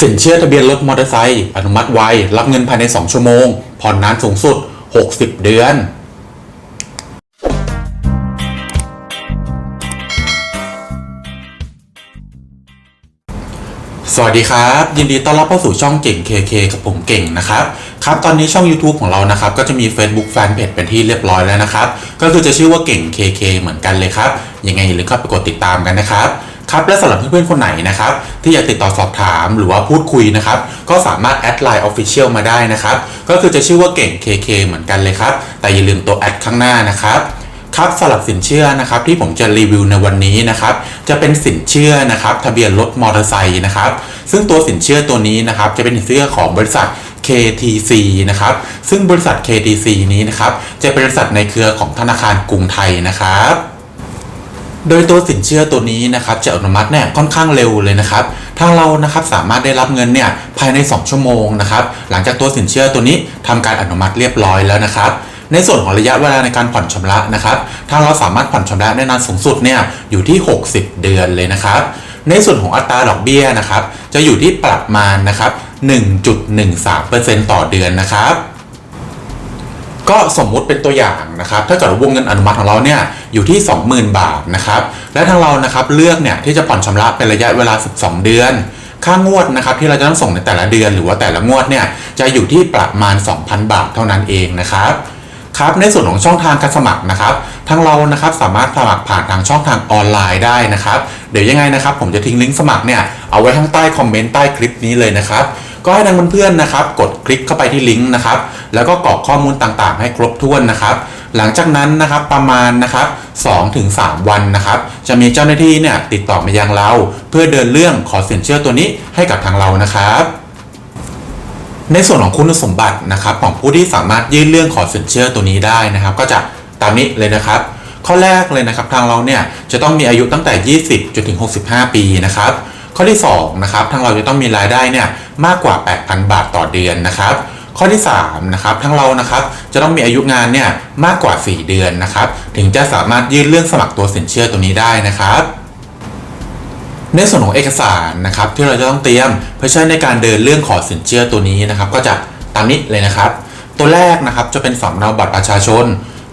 สินเชื่อทะเบียนรถมอเตอร์ไซค์อนุมัติไว รับเงินภายใน 2 ชั่วโมง ผ่อนนานสูงสุด 60 เดือนสวัสดีครับ ยินดีต้อนรับเข้าสู่ช่องเก่ง KK กับผมเก่งนะครับครับตอนนี้ช่อง YouTube ของเรานะครับก็จะมี Facebook Fanpage เป็นที่เรียบร้อยแล้วนะครับ ก็คือจะชื่อว่าเก่ง KK เหมือนกันเลยครับยังไงอย่าลืมเข้าไปกดติดตามกันนะครับ ครับและสำหรับเพื่อนๆคนไหนนะครับที่อยากติดต่อสอบถามหรือว่าพูดคุยนะครับก็สามารถแอดไลน์ Official มาได้นะครับก็คือจะชื่อว่าเก่ง KK เหมือนกันเลยครับ แต่อย่าลืมตัวแอดข้างหน้านะครับครับสำหรับสินเชื่อนะครับที่ผมจะรีวิวในวันนี้นะครับจะเป็นสินเชื่อนะครับทะเบียนรถมอเตอร์ไซค์นะครับซึ่งตัวสินเชื่อตัวนี้นะครับจะเป็นสินเชื่อของบริษัท KTC นะครับซึ่งบริษัท KTC นี้นะครับจะเป็นบริษัทในเครือของธนาคารกรุงไทยนะครับ โดยตัวสินเชื่อตัวนี้นะครับจะอนุมัติเนี่ยค่อนข้างเร็วเลยนะครับทางเรานะครับสามารถได้รับเงินเนี่ยภายใน 2 ชั่วโมงนะครับหลังจากตัวสินเชื่อตัวนี้ทำการอนุมัติเรียบร้อยแล้วนะครับ ในส่วนของระยะเวลาในการผ่อนชำระนะครับทางเราสามารถผ่อนชำระได้นานสูงสุดเนี่ยอยู่ที่ 60 เดือนเลยนะครับ ในส่วนของอัตราดอกเบี้ยนะครับจะอยู่ที่ประมาณนะครับ1.13%ต่อเดือนนะครับ ก็สมมุติเป็นตัวอย่างนะครับ ถ้าเกิดว่าวงเงินอนุมัติของเราเนี่ยอยู่ที่ 20,000 บาทนะครับ และทางเรานะครับเลือกเนี่ยที่จะผ่อนชำระเป็นระยะเวลา 12 เดือน ค่างวดนะครับที่เราจะต้องส่งในแต่ละเดือน หรือว่าแต่ละงวดเนี่ยจะอยู่ที่ประมาณ 2,000 บาทเท่านั้นเองนะครับครับในส่วนของช่องทางการสมัครนะครับทางเรานะครับสามารถสมัครผ่านทางช่องทางออนไลน์ได้นะครับ เดี๋ยวยังไงนะครับ ผมจะทิ้งลิงก์สมัครเนี่ยเอาไว้ข้างใต้คอมเมนต์ใต้คลิปนี้เลยนะครับ ก็ให้ทางเพื่อนๆนะครับ กดคลิกเข้าไปที่ลิงก์นะครับ แล้วก็กรอกข้อมูลต่างๆ ให้ครบถ้วนนะครับ หลังจากนั้นนะครับประมาณนะครับ2-3 วันนะครับ จะมีเจ้าหน้าที่เนี่ยติดต่อมายังเรา เพื่อเดินเรื่องขอสินเชื่อตัวนี้ให้กับทางเรานะครับในส่วนของคุณสมบัตินะครับของผู้ที่สามารถยื่นเรื่องขอสินเชื่อตัวนี้ได้นะครับ ก็จะตามนี้เลยนะครับ ข้อแรกเลยนะครับทางเราเนี่ยจะต้องมีอายุตั้งแต่ 20จนถึง 65 ปีนะครับ ข้อที่2นะครับทางเราจะต้องมีรายได้เนี่ยมากกว่า 8,000 บาทต่อเดือนนะครับข้อที่3นะครับทางเรานะครับจะต้องมีอายุงานเนี่ยมากกว่า 4 เดือนนะครับถึงจะสามารถยื่นเรื่องสมัครตัวสินเชื่อตัวนี้ได้นะครับ ในส่วนของเอกสารนะครับที่เราจะต้องเตรียมเพื่อใช้ในการเดินเรื่องขอสินเชื่อตัวนี้นะครับ ก็จะตามนี้เลยนะครับ ตัวแรกนะครับจะเป็นสำเนาบัตรประชาชน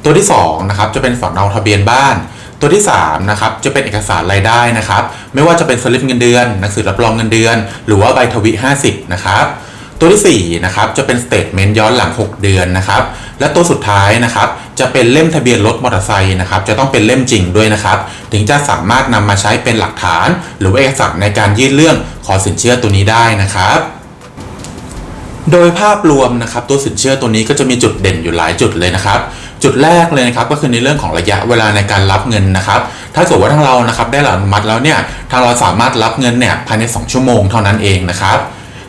ตัวที่2นะครับจะเป็นสำเนาทะเบียนบ้าน ตัวที่3นะครับจะเป็นเอกสารรายได้นะครับ ไม่ว่าจะเป็นสลิปเงินเดือน หนังสือรับรองเงินเดือน หรือว่าใบทวิ50 นะครับตัวที่4นะครับจะเป็นสเตทเมนต์ย้อนหลัง 6 เดือนนะครับและตัวสุดท้ายนะครับจะเป็นเล่มทะเบียนรถมอเตอร์ไซค์นะครับจะต้องเป็นเล่มจริงด้วยนะครับ ถึงจะสามารถนำมาใช้เป็นหลักฐาน หรือเอกสารในการยื่นเรื่องขอสินเชื่อตัวนี้ได้นะครับโดยภาพรวมนะครับตัวสินเชื่อตัวนี้ก็จะมีจุดเด่นอยู่หลายจุดเลยนะครับ จุดแรกเลยนะครับก็คือในเรื่องของระยะเวลาในการรับเงินนะครับ ถ้าเกิดว่าทางเรานะครับได้รับอนุมัติแล้วเนี่ยทางเราสามารถรับเงินเนี่ยภายใน 2 ชั่วโมงเท่านั้นเองนะครับ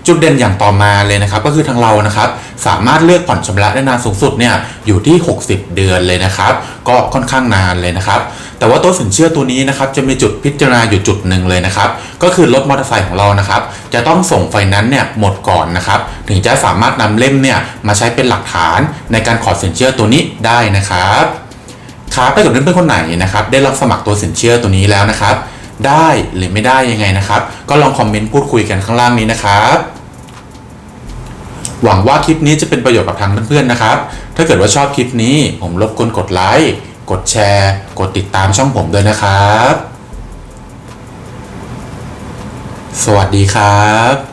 จุดเด่นอย่างต่อมาเลยนะครับ ก็คือทางเรานะครับ สามารถเลือกผ่อนชำระได้นานสูงสุดเนี่ยอยู่ที่ 60 เดือนเลยนะครับ ก็ค่อนข้างนานเลยนะครับ แต่ว่าตัวสินเชื่อตัวนี้นะครับจะมีจุดพิจารณาอยู่จุดหนึ่งเลยนะครับ ก็คือรถมอเตอร์ไซค์ของเรานะครับ จะต้องส่งไฟนนซ์เนี่ยหมดก่อนนะครับ ถึงจะสามารถนำเล่มเนี่ยมาใช้เป็นหลักฐานในการขอสินเชื่อตัวนี้ได้นะครับครับถ้าเกิดเพื่อนๆคนไหนนะครับ ได้รับสมัครตัวสินเชื่อตัวนี้แล้วนะครับ ได้หรือไม่ได้ยังไงนะครับ ก็ลองคอมเมนต์พูดคุยกันข้างล่างนี้นะครับหวังว่าคลิปนี้จะเป็นประโยชน์กับทางเพื่อนๆนะครับ ถ้าเกิดว่าชอบคลิปนี้ผมรบกวนกดไลค์ กดแชร์ กดติดตามช่องผมด้วยนะครับ สวัสดีครับ